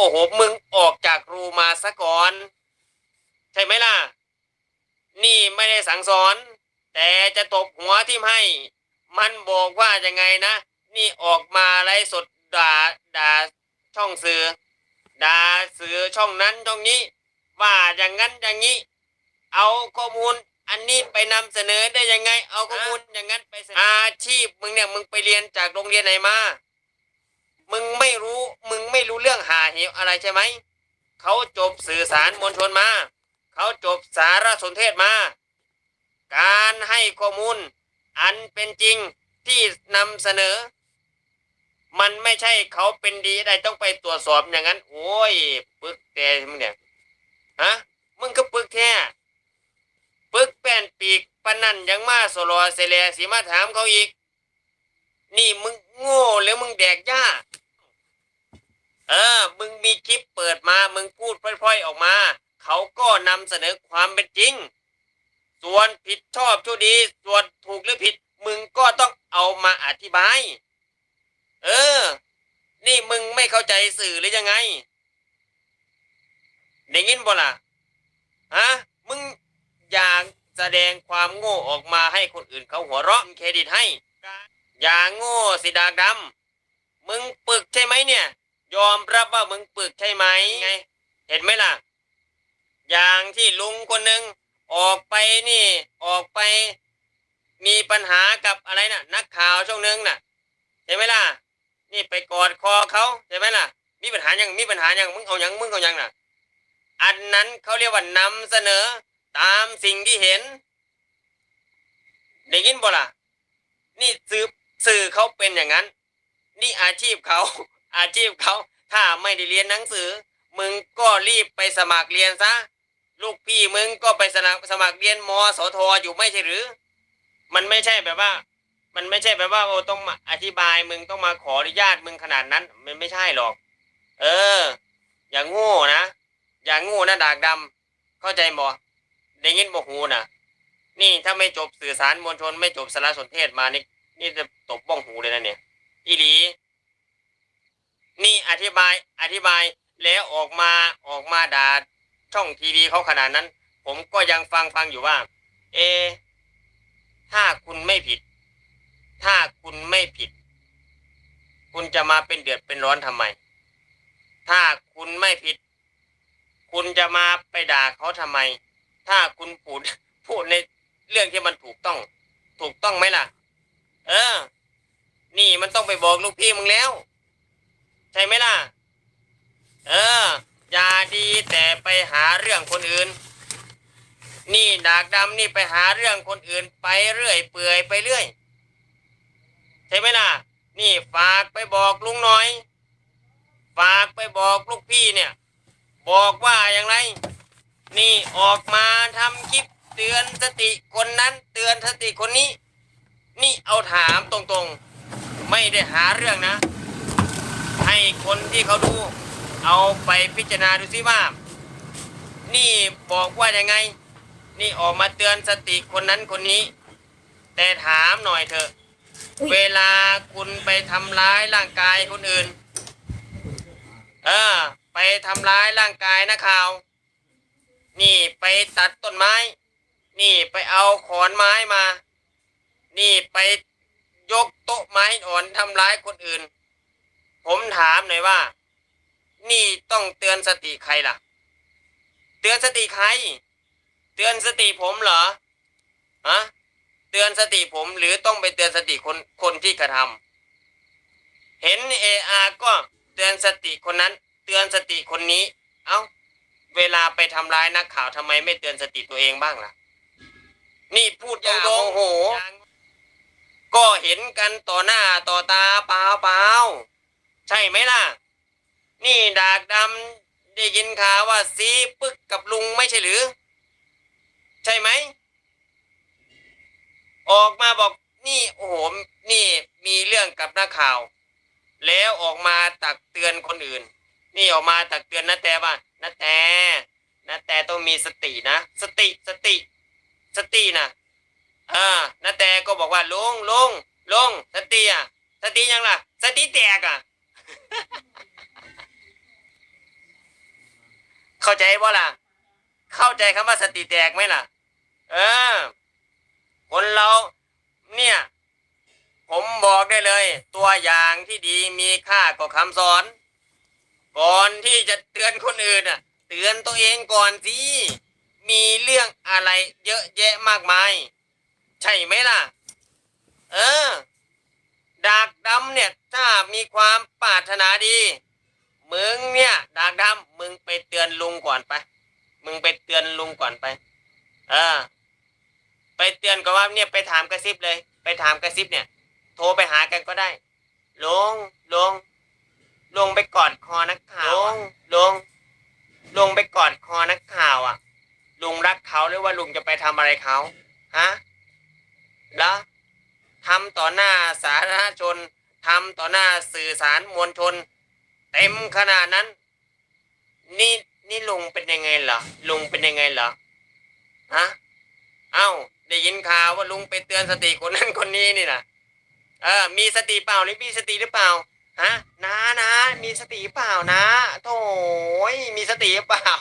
อ้โห มึงออกจากรูมาซะก่อน ใช่ไหมล่ะ นี่ไม่ได้สั่งสอน แต่จะตบหัวทิ่มให้ มันบอกว่ายังไงนะ นี่ออกมาไลฟ์สดด่าด่าช่องสื่อด่าสื่อช่องนั้นช่องนี้ ว่าอย่างนั้นอย่างนี้ เอาข้อมูลอันนี้ไปนำเสนอได้ยังไง เอาข้อมูลอย่างนั้นไปเสนออาชีพมึงเนี่ยมึงไปเรียนจากโรงเรียนไหนมา มึงไม่รู้มึงไม่รู้เรื่องหาเหวอะไรใช่ไหม เขาจบสื่อสารมวลชนมา เขาจบสารสนเทศมา การให้ข้อมูล อันเป็นจริงที่นำเสนอ มันไม่ใช่เขาเป็นดีได้ต้องไปตรวจสอบอย่างนั้น โอ้ยปึกแต่มึงเนี่ยฮะมึงก็ปึกแท้ปึกแป้นปีกปนันยังมาโซโลเซเลสีมาถามเขาอีก นี่มึงโง่หรือมึงแดกหญ้า เออ มึงมีคลิปเปิดมา มึงพูดพล่อยๆออกมา เขาก็นำเสนอความเป็นจริง ส่วนผิดชอบชั่วดี ส่วนถูกหรือผิด มึงก็ต้องเอามาอธิบาย เออ นี่มึงไม่เข้าใจสื่อหรือยังไงได้ยินบ่ล่ะฮะ มึงอยากแสดงความโง่ออกมาให้คนอื่นเขาหัวเราะเครดิตให้ อย่างโง่สิดากดำมึงปึกใช่ไหมเนี่ย ยอมรับว่ามึงปึกใช่ไหมไง เห็นไหมล่ะ อย่างที่ลุงคนหนึ่งออกไปนี่ ออกไป มีปัญหากับอะไรน่ะ นักข่าวช่วงหนึงน่ะเห็นไหมล่ะ นี่ไปกอดคอเขาใช่ไหมล่ะ มีปัญหายังมีปัญหายังมึงเอายังมึงเอายังน่ะ อันนั้นเขาเรียกว่านำเสนอตามสิ่งที่เห็นได้ยินบ่ล่ะ นี่สื่อสื่อเขาเป็นอย่างนั้น นี่อาชีพเขา อาชีพเขาถ้าไม่ได้เรียนหนังสือ มึงก็รีบไปสมัครเรียนซะลูกพี่มึงก็ไปสมัครสมัครเรียนมสทอยู่ไม่ใช่หรือ มันไม่ใช่แบบว่า มันไม่ใช่แบบว่าโอ้ต้องมาอธิบายมึงต้องมาขออนุญาตมึงขนาดนั้น มันไม่ใช่หรอก เออ อย่างโง่นะอย่างโง่นะดากดำเข้าใจบ่ได้ยินบ่หูนะนี่ถ้าไม่จบสื่อสารมวลชนไม่จบสารสนเทศมานี่นี่จะตบบ้องหูเลยนะเนี่ยอีหลี นี่อธิบายอธิบายแล้วออกมาออกมาด่าช่องทีวีเขาขนาดนั้น ผมก็ยังฟังฟังอยู่ว่า เอ ถ้าคุณไม่ผิด ถ้าคุณไม่ผิด คุณจะมาเป็นเดือดเป็นร้อนทำไม ถ้าคุณไม่ผิด คุณจะมาไปด่าเขาทำไม ถ้าคุณพูดพูดในเรื่องที่มันถูกต้อง ถูกต้องไหมล่ะ เออ นี่มันต้องไปบอกลูกพี่มึงแล้ว ใช่ไหมล่ะ เออ อย่าดีแต่ไปหาเรื่องคนอื่น นี่ดากดำนี่ไปหาเรื่องคนอื่น ไปเรื่อย เปื่อยไปเรื่อย ใช่ไหมล่ะ นี่ฝากไปบอกลุงหน่อย ฝากไปบอกลูกพี่เนี่ย บอกว่าอย่างไร นี่ออกมาทำคลิปเตือนสติคนนั้น เตือนสติคนนี้ นี่เอาถามตรงๆ ไม่ได้หาเรื่องนะ ให้คนที่เขาดูเอาไปพิจารณาดูซิว่า นี่บอกว่ายังไง นี่ออกมาเตือนสติคนนั้นคนนี้ แต่ถามหน่อยเถอะอุ๊ยเวลาคุณไปทำร้ายร่างกายคนอื่น เออ ไปทำร้ายร่างกายนะข่าว นี่ไปตัดต้นไม้ นี่ไปเอาขอนไม้มา นี่ไปยกโต๊ะไม้อ่อนทำร้ายคนอื่น ผมถามหน่อยว่า นี่ต้องเตือนสติใครล่ะ เตือนสติใคร เตือนสติผมเหรอฮะเตือนสติผมหรือต้องไปเตือนสติคนคนที่กระทำเห็นเออาก็เตือนสติคนนั้น เตือนสติคนนี้ เอ้า เวลาไปทำร้ายนักข่าวทำไมไม่เตือนสติตัวเองบ้างล่ะ นี่พูดตรงๆโอ้โห ก็เห็นกันต่อหน้าต่อตาเปล่าเปล่าๆ ใช่ไหมล่ะ นี่ดากดำได้ยินข่าวว่าซีปึกกับลุงไม่ใช่หรือ ใช่ไหม ออกมาบอกนี่โอ้โหนี่มีเรื่องกับนักข่าว แล้วออกมาตักเตือนคนอื่น นี่ออกมาตักเตือนนาแต่ว่านาแต่นาแต่ต้องมีสตินะ สติสติ สตินะเออนาแต่ก็บอกว่าลุงลุงลุงสติอะสติยังล่ะ สติแตกอะ เข้าใจบ่ล่ะ เข้าใจคำว่าสติแตกไหมล่ะ เออ คนเราเนี่ย ผมบอกได้เลย ตัวอย่างที่ดีมีค่ากว่าคำสอน ก่อนที่จะเตือนคนอื่นอะ เตือนตัวเองก่อนสิมีเรื่องอะไรเยอะแยะมากมาย ใช่ไหมล่ะ เออ ดากดำเนี่ยถ้ามีความปรารถนาดี มึงเนี่ยดากดำมึงไปเตือนลุงก่อนไป มึงไปเตือนลุงก่อนไป เออ ไปเตือนก็ว่าเนี่ยไปถามกระซิบเลย ไปถามกระซิบเนี่ย โทรไปหากันก็ได้ลุงลุงลุงไปกอดคอนักข่าวลุงลุงลุงไปกอดคอนักข่าวอะ ลุงรักเขาหรือว่าลุงจะไปทำอะไรเขาฮะแล้ว ทำต่อหน้าสาธารณชนทำต่อหน้าสื่อสารมวลชน เต็มขนาดนั้น นี่นี่ลุงเป็นยังไงเหรอลุงเป็นยังไงเหรอฮะเอ้าได้ยินข่าวว่าลุงไปเตือนสติคนนั้นคนนี้นี่นะเออ มีสติเปล่าหรือมีสติหรือเปล่าฮะนะนะมีสติเปล่านะโถ่ยมีสติเปล่า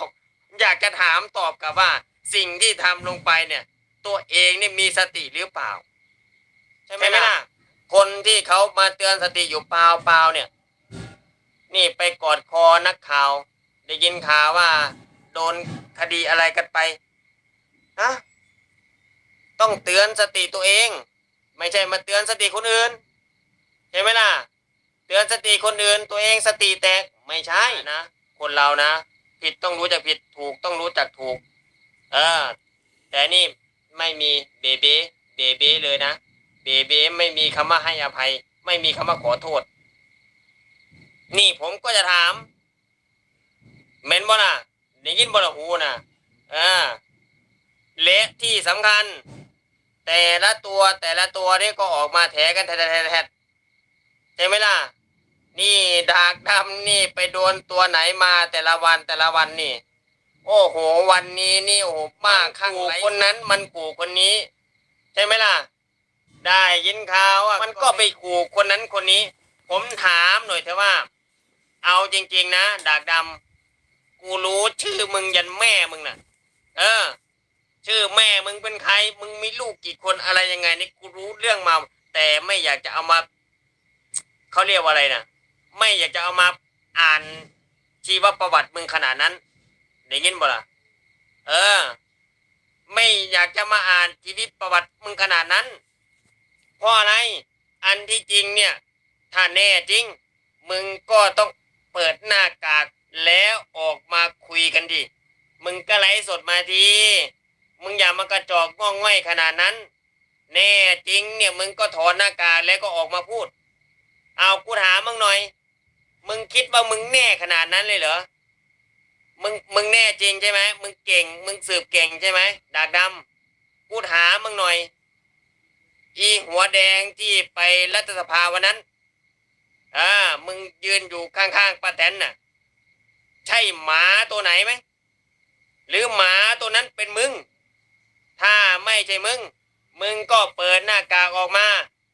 อยากจะถามตอบกับว่า สิ่งที่ทำลงไปเนี่ย ตัวเองเนี่ยมีสติหรือเปล่า ใช่ไหมล่ะ คนที่เขามาเตือนสติอยู่เปล่าเปล่าเนี่ย นี่ไปกอดคอนักข่าว ได้ยินข่าวว่า โดนคดีอะไรกันไปฮะต้องเตือนสติตัวเอง ไม่ใช่มาเตือนสติคนอื่นใช่ไหมล่ะ เตือนสติคนอื่น ตัวเองสติแตกไม่ใช่นะคนเรานะผิดต้องรู้จักผิดถูกต้องรู้จักถูก เออ แต่นี่ไม่มีเบเบ้เบเบ้เลยนะ เบเบ้ไม่มีคำว่าให้อภัย ไม่มีคำว่าขอโทษ นี่ผมก็จะถามเมนบ่น่ะได้ยินบ่ละหูน่ะอ่าเละที่สำคัญ แต่ละตัวแต่ละตัวนี่ก็ออกมาแถกันแทะๆใช่ไหมล่ะ นี่ดากดำนี่ไปโดนตัวไหนมาแต่ละวันแต่ละวันนี่ โอ้โห วันนี้นี่โอ้โหมากข้างไหคนนั้นมันขู่คนนี้ ใช่ไหมล่ะ ได้ยินข่าวอะมันก็ไปขู่คนนั้นคนนี้ ผมถามหน่อยเถอะว่า เอาจริง ๆ นะดากดำกูรู้ชื่อมึงยันแม่มึงน่ะ เออ ชื่อแม่มึงเป็นใคร มึงมีลูกกี่คนอะไรยังไงนี่กูรู้เรื่องมา แต่ไม่อยากจะเอามาเขาเรียกว่าอะไรนะไม่อยากจะเอามาอ่านชีวประวัติมึงขนาดนั้นได้ยินบ่ล่ะเออ ไม่อยากจะมาอ่านชีวิตประวัติมึงขนาดนั้น เพราะอะไร อันที่จริงเนี่ย ถ้าแน่จริง มึงก็ต้องเปิดหน้ากากแล้วออกมาคุยกันดิ มึงก็ไลฟ์สดมาที มึงอย่ามากระจอกง่องง่อยขนาดนั้น แน่จริงเนี่ยมึงก็ถอนหน้ากากแล้วก็ออกมาพูด เอากูถามมึงหน่อย มึงคิดว่ามึงแน่ขนาดนั้นเลยเหรอ มึงมึงแน่จริงใช่ไหม มึงเก่ง มึงสืบเก่งใช่ไหมดากดำกูถามมึงหน่อย อีหัวแดงที่ไปรัฐสภาวันนั้นอ่ามึงยืนอยู่ข้างๆป้าแตนน่ะ ใช่หมาตัวไหนไหมหรือหมาตัวนั้นเป็นมึง ถ้าไม่ใช่มึง มึงก็เปิดหน้ากากออกมา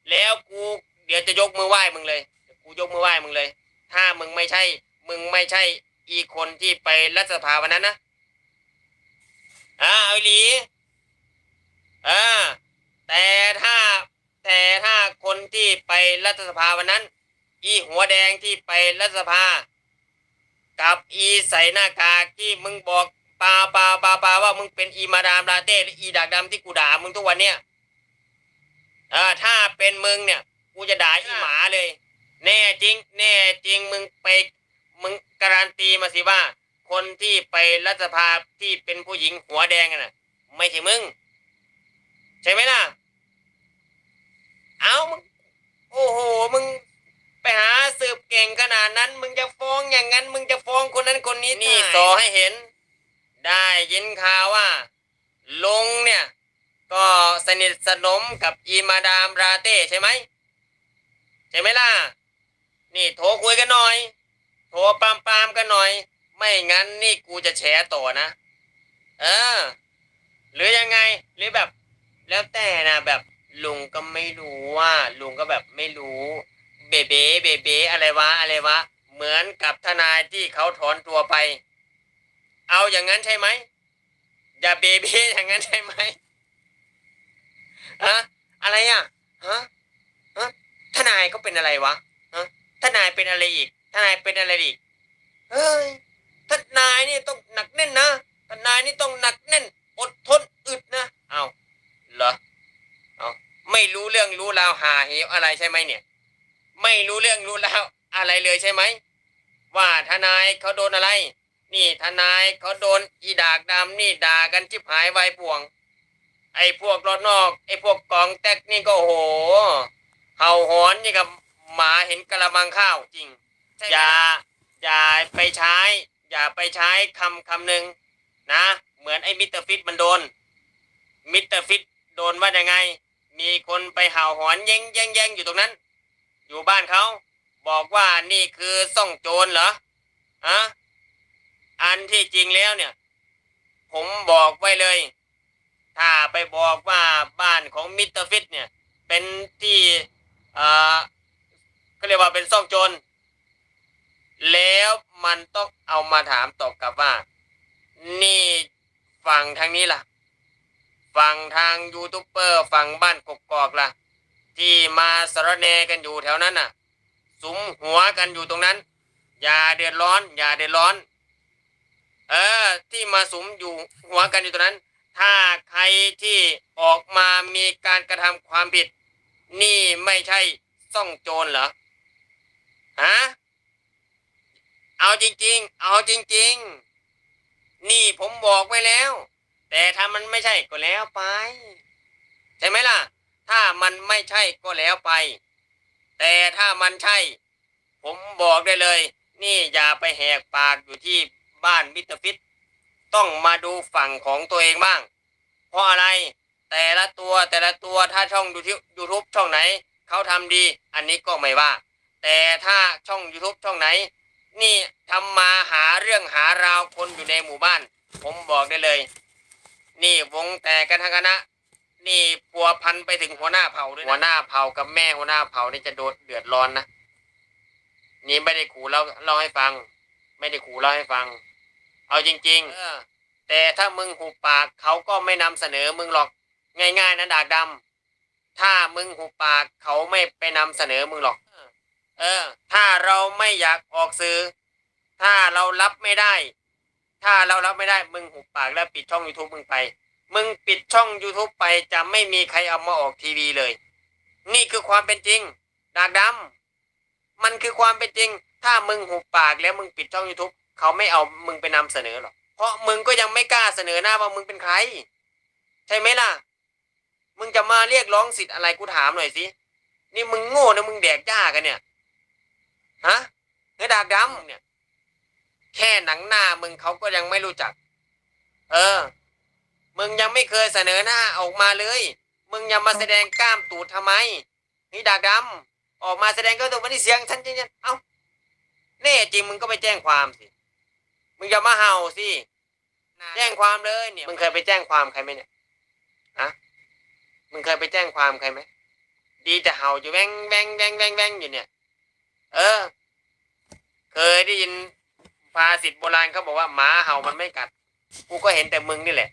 แล้วกูเดี๋ยวจะยกมือไหว้มึงเลยกูยกมือไหว้มึงเลย ถ้ามึงไม่ใช่ มึงไม่ใช่อีคนที่ไปรัฐสภาวันนั้นนะอ่าเอาอีหลีอ่า แต่ถ้าแต่ถ้าคนที่ไปรัฐสภาวันนั้น อีหัวแดงที่ไปรัฐสภา กับอีใส่หน้ากากที่มึงบอกปาปาปาปาว่ามึงเป็นอีมาดามลาเต้หรืออีดากดำที่กูด่ามึงทุกวันเนี่ยเอ่าถ้าเป็นมึงเนี่ย กูจะด่าอีหมาเลย แน่จริง แน่จริงมึงไปมึงการันตีมาสิว่า คนที่ไปรัฐสภาที่เป็นผู้หญิงหัวแดงน่ะ ไม่ใช่มึง ใช่ไหมล่ะ เอามึงโอ้โห มึงไปหาสืบเก่งขนาดนั้น มึงจะฟ้องอย่างนั้น มึงจะฟ้องคนนั้นคนนี้นี่สอให้เห็น ได้ยินข่าวว่าลุงเนี่ย ก็สนิทสนมกับอีมาดามราเต้ใช่ไหมใช่ไหมล่ะ นี่โทรคุยกันหน่อย โทรปามปามๆกันหน่อย ไม่งั้นนี่กูจะแฉต่อนะ เออ หรือยังไงหรือแบบ แล้วแต่นะแบบลุงก็ไม่รู้ว่า ลุงก็แบบไม่รู้เบเบเบเบอะไรวะอะไรวะเหมือนกับทนายที่เขาถอนตัวไป เอาอย่างนั้นใช่ไหมอย่าเบเบอย่างนั้นใช่ไหมฮะอะไรอะฮะฮะทนายเขาเป็นอะไรวะฮะทนายเป็นอะไรอีก ทนายเป็นอะไรอีกเฮ้ยทนายนี่ต้องหนักแน่นนะทนายนี่ต้องหนักแน่น อดทนอึดนะเอา เหรอเอาไม่รู้เรื่องรู้ราวหาเหวอะไรใช่ไหมเนี่ย ไม่รู้เรื่องรู้ราวอะไรเลยใช่ไหมว่าทนายเขาโดนอะไร นี่ทนายเขาโดนอีดากดำนี่ด่ากันชิบหายวายป่วง ไอ้พวกรอดนอกไอ้พวกกองแตกนี่ก็โอ้โหเห่าหอนนี่กับหมาเห็นกระมังข้าวจริงอย่าอย่าไปใช้ อย่าไปใช้คำคำหนึ่งนะ เหมือนไอ้มิสเตอร์ฟิตมันโดนมิสเตอร์ฟิต โดนว่ายังไง มีคนไปเห่าหอนแย่งแย่งแย่งอยู่ตรงนั้น อยู่บ้านเขาบอกว่านี่คือซ่องโจรเหรอฮะอันที่จริงแล้วเนี่ย ผมบอกไว้เลย ถ้าไปบอกว่าบ้านของมิสเตอร์ฟิตเนี่ย เป็นที่เอ่อก็เรียกว่าเป็นซ่องโจรแล้วมันต้องเอามาถามตอบกลับว่า นี่ฝั่งทางนี้ล่ะ ฝั่งทางยูทูบเบอร์ฝั่งบ้านกกอกล่ะ ที่มาสารเนกันอยู่แถวนั้นน่ะสุมหัวกันอยู่ตรงนั้น อย่าเดือดร้อน อย่าเดือดร้อน เออ ที่มาสุมอยู่หัวกันอยู่ตรงนั้น ถ้าใครที่ออกมามีการกระทำความผิด นี่ไม่ใช่ซ่องโจรเหรอฮะเอาจริง ๆ เอาจริง ๆ นี่ผมบอกไว้แล้ว แต่ถ้ามันไม่ใช่ก็แล้วไป ใช่ไหมล่ะ ถ้ามันไม่ใช่ก็แล้วไป แต่ถ้ามันใช่ ผมบอกได้เลย นี่อย่าไปแหกปากอยู่ที่บ้านมิตรฟิต ต้องมาดูฝั่งของตัวเองบ้าง เพราะอะไรแต่ละตัวแต่ละตัวถ้าช่องดูที่ยูทูบช่องไหนเขาทำดี อันนี้ก็ไม่ว่า แต่ถ้าช่อง YouTube ช่องไหน นี่ทำมาหาเรื่องหาราวคนอยู่ในหมู่บ้าน ผมบอกได้เลย นี่วงแตกกันทั้งคณะ นี่พัวพันไปถึงหัวหน้าเผ่าด้วยนะหัวหน้าเผ่ากับแม่หัวหน้าเผ่านี่จะโดนเดือดร้อนนะนี่ไม่ได้ขู่เล่าเล่าให้ฟัง ไม่ได้ขู่เล่าให้ฟัง เอาจริงๆเออแต่ถ้ามึงหุบปากเขาก็ไม่นำเสนอมึงหรอก ง่ายๆนะดากดำถ้ามึงหุบปากเขาไม่ไปนำเสนอมึงหรอก เออ ถ้าเราไม่อยากออกสื่อ ถ้าเรารับไม่ได้ ถ้าเรารับไม่ได้มึงหุบปากแล้วปิดช่อง YouTube มึงไป มึงปิดช่อง YouTube ไปจะไม่มีใครเอามาออกทีวีเลย นี่คือความเป็นจริงดากดำมันคือความเป็นจริง ถ้ามึงหุบปากแล้วมึงปิดช่อง YouTube เขาไม่เอามึงไปนำเสนอหรอกเพราะมึงก็ยังไม่กล้าเสนอหน้าว่ามึงเป็นใคร ใช่ไหมล่ะ มึงจะมาเรียกร้องสิทธิ์อะไรกูถามหน่อยสินี่มึงโง่นะมึงแดกหญ้ากันเนี่ยฮะเนื้อดากดำเนี่ย แค่หนังหน้ามึงเขาก็ยังไม่รู้จัก เออ มึงยังไม่เคยเสนอหน้าออกมาเลย มึงยังมาแสดงกล้ามตูดทำไม นี่ดากดำออกมาแสดงก็ตัวมันที่เสียงฉันจริงๆเอ้าแน่จริงมึงก็ไปแจ้งความสิ มึงอย่ามาเห่าสิ แจ้งความเลยเนี่ย มึงเคยไปแจ้งความใครไหมเนี่ยฮะมึงเคยไปแจ้งความใครไหม ดีแต่เห่าอยู่แวงแวงแวงแวงแวงอยู่เนี่ย เออ เคยได้ยิน ภาษิตโบราณเขาบอกว่าหมาเห่ามันไม่กัด กูก็เห็นแต่มึงนี่แหละ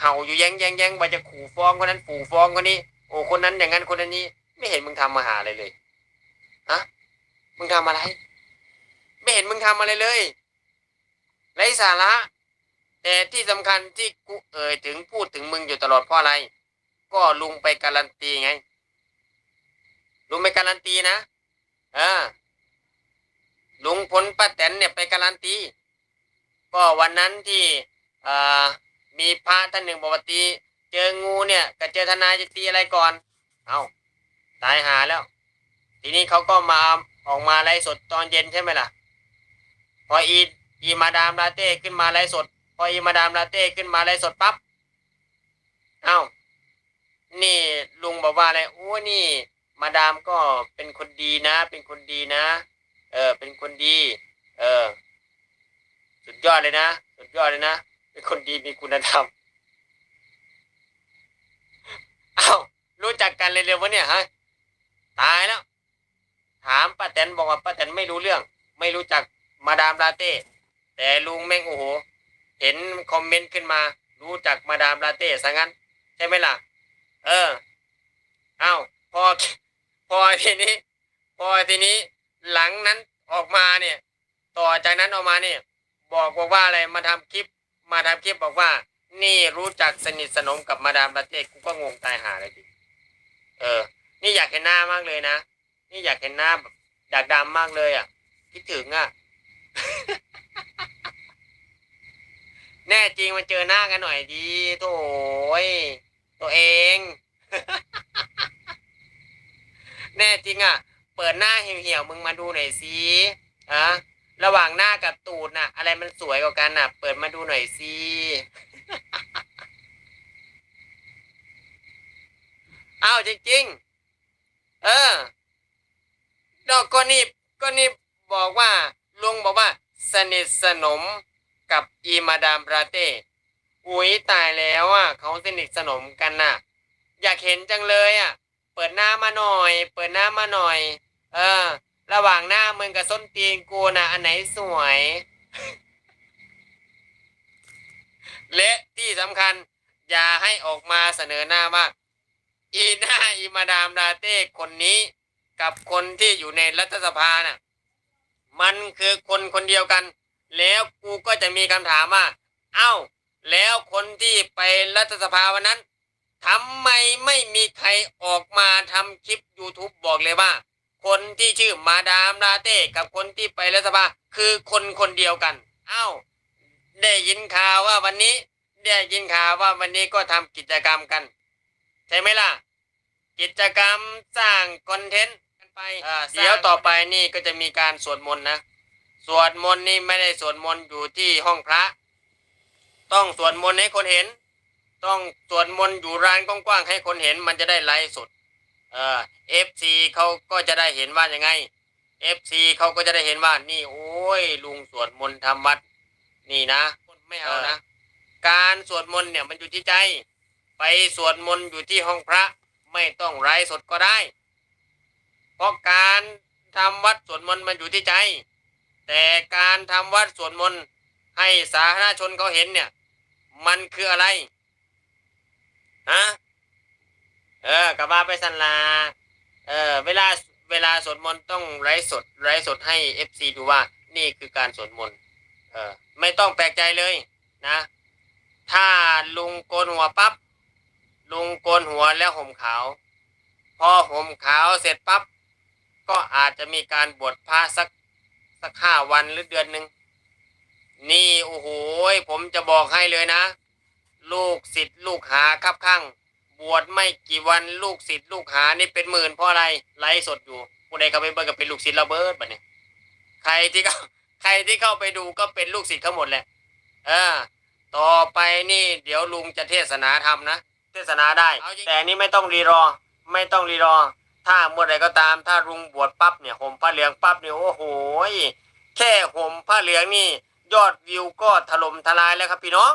เห่าอยู่แย่งแย่งแย่งว่าจะขู่ฟ้องคนนั้นปู่ฟ้องคนนี้ โอ้คนนั้นอย่างนั้นคนนั้นนี้ ไม่เห็นมึงทำมาหาอะไรเลยฮะมึงทำอะไร ไม่เห็นมึงทำอะไรเลยไร้สาระ แต่ที่สำคัญที่กูเอ่ยถึงพูดถึงมึงอยู่ตลอดเพราะอะไร ก็ลุงไปการันตีไงลุงไปการันตีนะเออ ลุงพลป้าแตนเนี่ยไปการันตี ก็วันนั้นที่มีพระท่านหนึ่งบอกว่าตีเจองูเนี่ยกับเจอทนายจะตีอะไรก่อน เอาตายหาแล้ว ทีนี้เขาก็มาออกมาไลฟ์สดตอนเย็นใช่ไหมล่ะ พออีอีมาดามลาเต้ขึ้นมาไลฟ์สด พออีมาดามลาเต้ขึ้นมาไลฟ์สดปั๊บเอ้านี่ลุงบอกว่าอะไรโอ้นี่ มาดามก็เป็นคนดีนะ เป็นคนดีนะ เออ เป็นคนดี เออ สุดยอดเลยนะ สุดยอดเลยนะ เป็นคนดีมีคุณธรรม เอ้า รู้จักกันเร็วๆวะเนี่ยฮะ ตายแล้ว ถามป้าแตนบอกว่าป้าแตนไม่รู้เรื่อง ไม่รู้จักมาดามลาเต้ แต่ลุงแม่งโอ้โห เห็นคอมเมนต์ขึ้นมา รู้จักมาดามลาเต้ซะงั้น ใช่ไหมล่ะ เออ เอาพอ พอทีนี้ พอทีนี้ หลังนั้นออกมาเนี่ย ต่อจากนั้นออกมาเนี่ย บอกบอกว่าอะไรมาทำคลิป มาทำคลิปบอกว่า นี่รู้จักสนิทสนมกับมาดามลาเต้กูก็งงตายหาเลยดิเออ นี่อยากเห็นหน้ามากเลยนะนี่อยากเห็นหน้าแบบดักดำมากเลยอะคิดถึงอะแน่จริงมาเจอหน้ากันหน่อยดีโถ่ยตัวเอง แน่จริงอะ เปิดหน้าเหี่ยวๆมึงมาดูหน่อยสิอะระหว่างหน้ากับตูดน่ะ อะไรมันสวยกว่ากันน่ะ เปิดมาดูหน่อยสิเอาจริงๆเออดอกก็นี่ก็นี่บอกว่าลุงบอกว่า สนิทสนมกับอีมาดามราเต้อุ้ยตายแล้วอะเขาสนิทสนมกันน่ะ อยากเห็นจังเลยอะ เปิดหน้ามาหน่อย เปิดหน้ามาหน่อย เออ ระหว่างหน้ามึงกับส้นตีนกูน่ะอันไหนสวย และที่สำคัญ อย่าให้ออกมาเสนอหน้าว่าอีหน้าอีมาดามลาเต้คนนี้กับคนที่อยู่ในรัฐสภาน่ะ มันคือคนคนเดียวกัน แล้วกูก็จะมีคำถามว่า เอ้า แล้วคนที่ไปรัฐสภาวันนั้นทำไมไม่มีใครออกมาทำคลิป YouTube บอกเลยว่า คนที่ชื่อมาดามลาเต้กับคนที่ไปรัฐสภาคือคนคนเดียวกันเอ้าได้ยินข่าวว่าวันนี้ ได้ยินข่าวว่าวันนี้ก็ทำกิจกรรมกัน ใช่ไหมล่ะ กิจกรรมสร้างคอนเทนต์กันไปเดี๋ยวต่อไปนี่ก็จะมีการสวดมนต์นะสวดมนต์นี่ไม่ได้สวดมนต์อยู่ที่ห้องพระ ต้องสวดมนต์ให้คนเห็น ต้องสวดมนต์อยู่ร้านกว้างๆให้คนเห็นมันจะได้ไลฟ์สด เออฟซีเขาก็จะได้เห็นว่ายังไงเอฟซีเขาก็จะได้เห็นว่านี่โอ้ยลุงสวดมนต์ทำวัด นี่นะไม่เอานะ การสวดมนต์เนี่ยมันอยู่ที่ใจ ไปสวดมนต์อยู่ที่ห้องพระ ไม่ต้องไลฟ์สดก็ได้ เพราะการทำวัดสวดมนต์มันอยู่ที่ใจ แต่การทำวัดสวดมนต์ให้สาธารณชนเขาเห็นเนี่ย มันคืออะไรฮะ เออกลับมาไปสันลา เออเวลาเวลาสวดมนต์ต้องไลฟ์สดไลฟ์สดให้เอฟซีดูว่า นี่คือการสวดมนต์เออ ไม่ต้องแปลกใจเลยนะ ถ้าลุงโกนหัวปับ๊บลุงโกนหัวแล้วห่มขาว พอห่มขาวเสร็จปั๊บก็อาจจะมีการบวชพระสักสักห้าวันหรือเดือนหนึ่งนี่โอ้โหผมจะบอกให้เลยนะ ลูกศิษย์ลูกหาครับข้าง บวชไม่กี่วันลูกศิษย์ลูกหานี่เป็นหมื่นเพราะอะไรไลฟ์สดอยู่ผู้ใดเข้าไปเบิ่งก็เป็นลูกศิษย์ระเบิดบัดนี้ใครที่เข้าใครที่เข้าไปดูก็เป็นลูกศิษย์เขาหมดแหละเออต่อไปนี่เดี๋ยวลุงจะเทศนาธรรมนะเทศนาได้ แต่นี่ไม่ต้องรีรอ ไม่ต้องรีรอ ถ้าเมื่อใดก็ตาม ถ้าลุงบวชปั๊บเนี่ยห่มผ้าเหลืองปั๊บเนี่ยโอ้โหยแค่ห่มผ้าเหลืองนี่ ยอดวิวก็ถล่มทลายแล้วครับพี่น้อง